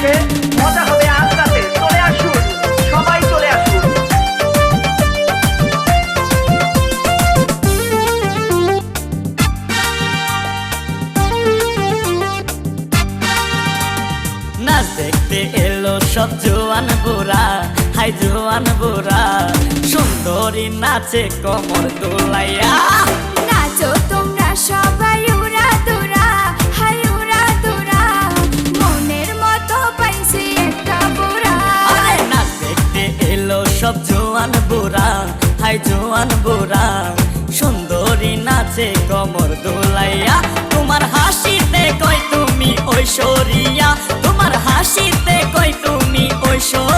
থেকে মজা হবে আজ রাতে। চলে আসুন, সবাই চলে আসুন। নাচ দেখতে এলো সব জোয়ান বুড়া, হাই জোয়ান বুড়া। সুন্দরী নাচে কমর দোলাইয়া। সব জোয়ান বোরা, হাই জোয়ান বোরা। সুন্দরী নাচে কমর দোলাইয়া, তোমার হাসিতে কই তুমি ঐশ্বরিয়া। তোমার হাসিতে কই তুমি ঐশ্বর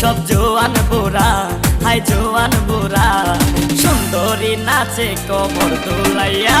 সব জোয়ান বোরা হাই জোয়ান বোরা সুন্দরী নাচে কবর দোলাইয়া।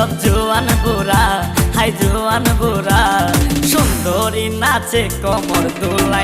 সব জোয়ান বুড়া হাই জোয়ান বুড়া। সুন্দরী নাচে কমর দোলাই